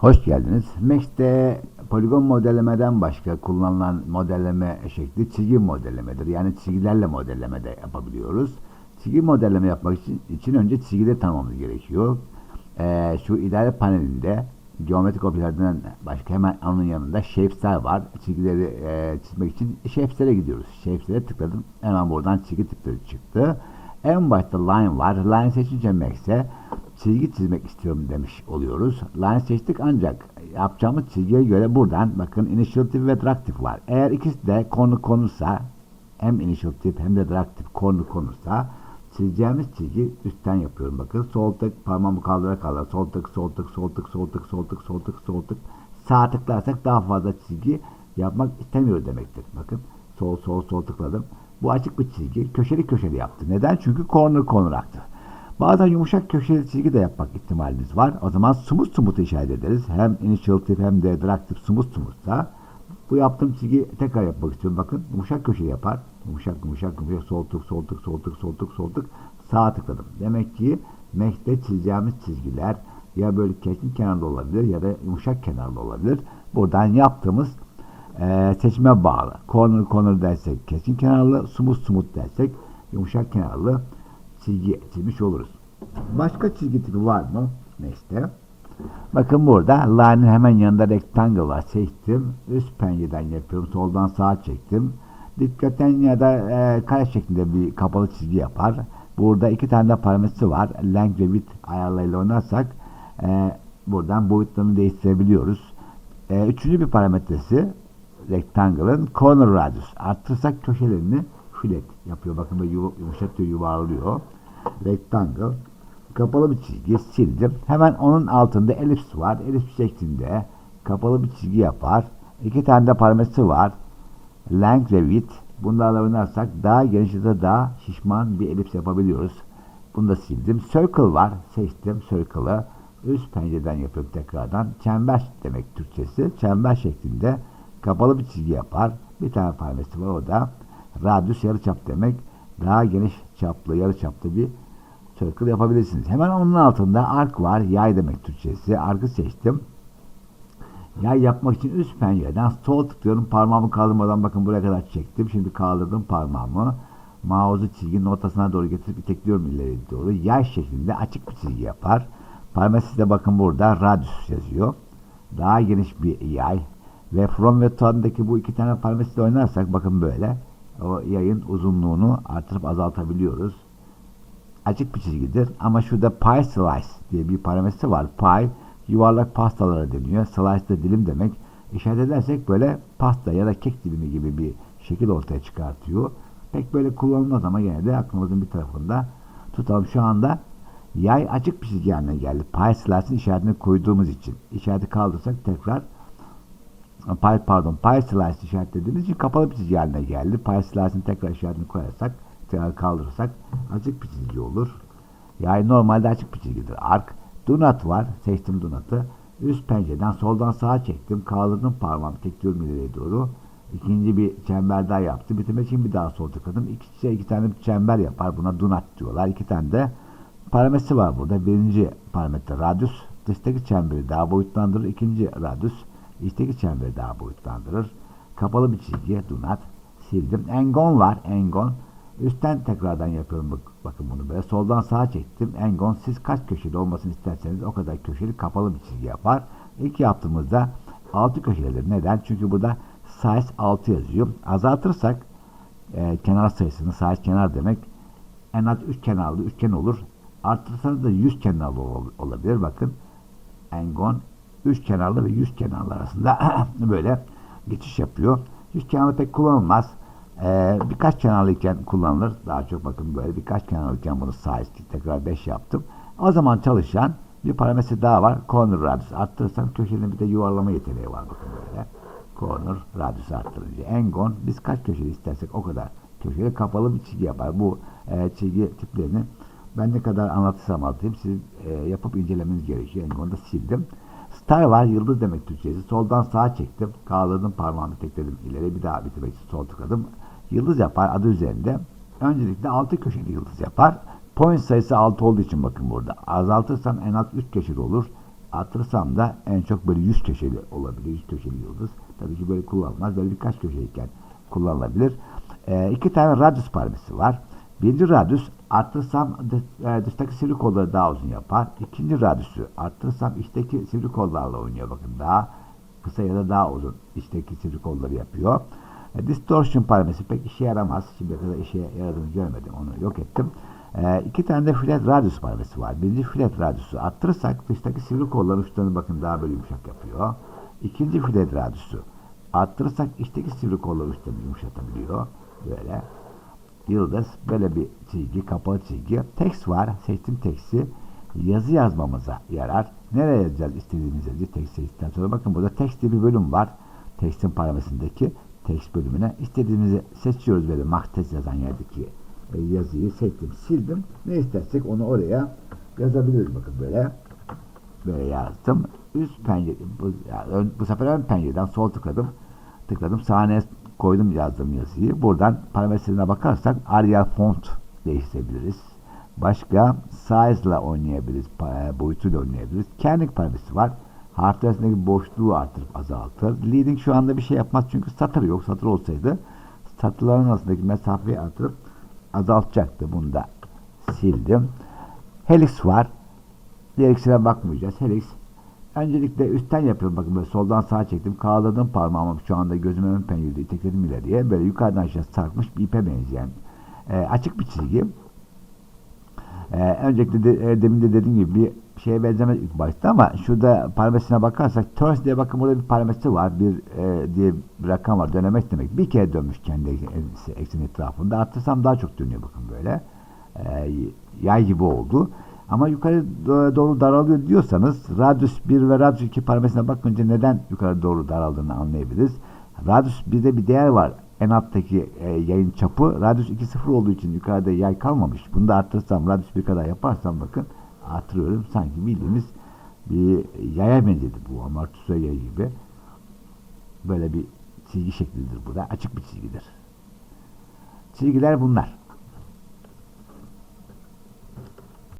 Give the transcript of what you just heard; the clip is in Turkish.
Hoş geldiniz. Max'te poligon modellemeden başka kullanılan modelleme şekli çizgi modellemedir. Yani çizgilerle modelleme de yapabiliyoruz. Çizgi modelleme yapmak için, için önce çizgileri tanımamız gerekiyor. Ee, şu idare panelinde geometrik objelerden başka hemen onun yanında shapes'ler var. Çizgileri e, çizmek için shapes'lere gidiyoruz. Shapes'lere tıkladım. Hemen buradan çizgi tipleri çıktı. En başta line var. Line seçince Max'e çizgi çizmek istiyorum demiş oluyoruz. Line seçtik ancak yapacağımız çizgiye göre buradan bakın initiative ve directive var. Eğer ikisi de konu konursa hem initiative hem de directive konu konursa çizeceğimiz çizgi üstten yapıyorum. Bakın sol tık parmağımı kaldıra kaldıra sol tık sol tık sol tık sol tık sol tık sol tık sol tık sağ tıklarsak daha fazla çizgi yapmak istemiyor demektir. Bakın sol sol sol tıkladım. Bu açık bir çizgi. Köşeli köşeli yaptı. Neden? Çünkü corner corner aktı. Bazen yumuşak köşeli çizgi de yapmak ihtimaliniz var. O zaman smooth smooth işaret ederiz. Hem initiative hem de directive smooth smoothsa bu yaptığım çizgi tekrar yapmak istiyorum. Bakın yumuşak köşeli yapar. Yumuşak yumuşak yumuşak sol tık sol tık sol tık sol sağa tıkladım. Demek ki Max'te çizeceğimiz çizgiler ya böyle kesin kenarlı olabilir ya da yumuşak kenarlı olabilir. Buradan yaptığımız e, seçime bağlı. Corner corner dersek kesin kenarlı, smooth smooth dersek yumuşak kenarlı çizgi çizmiş oluruz. Başka çizgi tipi var mı? Neyse. Bakın burada line'ın hemen yanında rectangle var. Seçtim. Üst pencereden yapıyorum. Soldan sağa çektim. Dikkatten ya da e, kare şeklinde bir kapalı çizgi yapar. Burada iki tane de parametresi var. Length ve width ayarlarıyla oynarsak e, buradan boyutlarını değiştirebiliyoruz. E, üçüncü bir parametresi rectangle'ın corner radius. Arttırırsak köşelerini fillet yapıyor. Bakın böyle yumuşatıyor, yuvarlıyor. Rectangle. Kapalı bir çizgi sildim. Hemen onun altında elips var. Elips şeklinde kapalı bir çizgi yapar. İki tane de parametresi var. Length ve width. Bunlarla oynarsak daha geniş ya da daha şişman bir elips yapabiliyoruz. Bunu da sildim. Circle var. Seçtim circle'ı. Üst pencereden yapıyorum tekrardan. Çember demek Türkçesi. Çember şeklinde kapalı bir çizgi yapar. Bir tane parametresi var o da radius yarıçap demek. Daha geniş çaplı yarıçaplı bir circle yapabilirsiniz. Hemen onun altında ark var. Yay demek Türkçesi. Arkı seçtim. Yay yapmak için üst pencereden sol tıklıyorum. Parmağımı kaldırmadan bakın buraya kadar çektim. Şimdi kaldırdım parmağımı. Mouse'u çizginin ortasına doğru getirip itekliyorum ileri doğru. Yay şeklinde açık bir çizgi yapar. Parametresi de bakın burada radius yazıyor. Daha geniş bir yay. Ve from ve to'daki bu iki tane parametresiyle oynarsak bakın böyle o yayın uzunluğunu artırıp azaltabiliyoruz. Açık bir çizgidir ama şurada pie slice diye bir parametre var. Pie yuvarlak pastalara deniyor. Slice de dilim demek. İşaret edersek böyle pasta ya da kek dilimi gibi bir şekil ortaya çıkartıyor. Pek böyle kullanılmaz ama yine de aklımızın bir tarafında tutalım. Şu anda yay açık bir çizgi haline geldi. Pie slice'ın işaretini koyduğumuz için. İşareti kaldırsak tekrar pay pardon pay slice işaretlediğimiz için kapalı bir çizgi haline geldi. Pay slice'ın tekrar işaretini koyarsak tekrar kaldırırsak açık bir çizgi olur. Yani normalde açık bir çizgidir. Ark do not var. Seçtim do not'ı. Üst pencereden soldan sağa çektim. Kaldırdım parmağımı tekliyorum ileriye doğru. İkinci bir çember daha yaptım. Bitirmek için bir daha sol tıkladım. İki, iki tane bir çember yapar. Buna do not diyorlar. İki tane de parametre var burada. Birinci parametre radius. Dıştaki çemberi daha boyutlandırır. İkinci radius İçteki çemberi daha boyutlandırır. Kapalı bir çizgiye do sildim. Engon var. Engon. Üstten tekrardan yapıyorum. Bak, bakın bunu böyle. Soldan sağa çektim. Engon siz kaç köşeli olmasını isterseniz o kadar köşeli kapalı bir çizgi yapar. İlk yaptığımızda 6 köşelidir. Neden? Çünkü burada size 6 yazıyor. Azaltırsak e, kenar sayısını size kenar demek en az 3 kenarlı üçgen olur. Arttırırsanız da 100 kenarlı olabilir. Bakın engon üç kenarlı ve yüz kenarlı arasında böyle geçiş yapıyor. Yüz kenarlı pek kullanılmaz. Ee, birkaç kenarlıyken kullanılır. Daha çok bakın böyle birkaç kenarlıyken bunu sağ tekrar 5 yaptım. O zaman çalışan bir parametre daha var. Corner radius arttırırsam köşenin bir de yuvarlama yeteneği var bakın böyle. Corner radius arttırınca. Engon biz kaç köşeli istersek o kadar köşeli kapalı bir çizgi yapar. Bu e, çizgi tiplerini ben ne kadar anlatırsam anlatayım. Siz e, yapıp incelemeniz gerekiyor. Engon'da sildim. Star var yıldız demek Türkçesi. Soldan sağa çektim. Kaldırdım parmağımı tekledim ileri bir daha bitirmek için sol tıkladım. Yıldız yapar adı üzerinde. Öncelikle 6 köşeli yıldız yapar. Point sayısı 6 olduğu için bakın burada. Azaltırsam en az 3 köşeli olur. Artırsam da en çok böyle 100 köşeli olabilir. 100 köşeli yıldız. Tabii ki böyle kullanılmaz. Böyle birkaç köşeyken kullanılabilir. E, iki tane radyus parçası var. Birinci radyus arttırsam e, dıştaki sivri kolları daha uzun yapar. İkinci radyüsü arttırsam içteki sivri kollarla oynuyor. Bakın daha kısa ya da daha uzun içteki sivri kolları yapıyor. E, distortion parametresi pek işe yaramaz. Şimdiye kadar işe yaradığını görmedim. Onu yok ettim. E, iki tane de flat radius parametresi var. Birinci flat radiusu arttırırsak dıştaki sivri kolların uçlarını bakın daha böyle yumuşak yapıyor. İkinci flat radiusu arttırırsak içteki sivri kolları uçlarını yumuşatabiliyor. Böyle. Yıldız böyle bir çizgi, kapalı çizgi. Text var. Seçtim teksti. Yazı yazmamıza yarar. Nereye yazacağız istediğimiz yazıyı text seçtikten sonra. Bakın burada text diye bir bölüm var. Text'in parametrisindeki text bölümüne istediğimizi seçiyoruz böyle max yazan yerdeki yazıyı seçtim, sildim. Ne istersek onu oraya yazabiliriz bakın böyle. Böyle yazdım. Üst pencere, bu, ya ön- bu sefer ön pencereden sol tıkladım. Tıkladım. Sahneye koydum yazdığım yazıyı. Buradan parametrelerine bakarsak Arial font değiştirebiliriz. Başka size ile oynayabiliriz. pa- Boyutuyla oynayabiliriz. Kerning parametresi var. Harfler arasındaki boşluğu artırıp azaltır. Leading şu anda bir şey yapmaz çünkü satır yok. Satır olsaydı satırların arasındaki mesafeyi artırıp azaltacaktı. Bunu da sildim. Helix var. Helix'ine bakmayacağız. Helix öncelikle üstten yapıyorum. Bakın böyle soldan sağa çektim. Kaldırdım parmağımı şu anda gözümün ön pencerede itekledim ileriye. Böyle yukarıdan aşağı sarkmış bir ipe benzeyen e, açık bir çizgi. E, öncelikle de, e, demin de dediğim gibi bir şeye benzemez ilk başta ama şurada parametresine bakarsak turns diye bakın burada bir parametre var. Bir e, diye bir rakam var. Dönemek demek. Bir kere dönmüş kendi eksen- eksen etrafında. Arttırsam daha çok dönüyor bakın böyle. E, yay gibi oldu. Ama yukarı do- doğru daralıyor diyorsanız radius 1 ve radius 2 parametresine bakınca neden yukarı doğru daraldığını anlayabiliriz. Radius 1'de bir değer var. En alttaki e, yayın çapı radius 2 sıfır olduğu için yukarıda yay kalmamış. Bunu da arttırsam radius 1 kadar yaparsam bakın artırıyorum. Sanki bildiğimiz bir yaya benzedi bu amortisör yayı gibi. Böyle bir çizgi şeklidir bu da. Açık bir çizgidir. Çizgiler bunlar.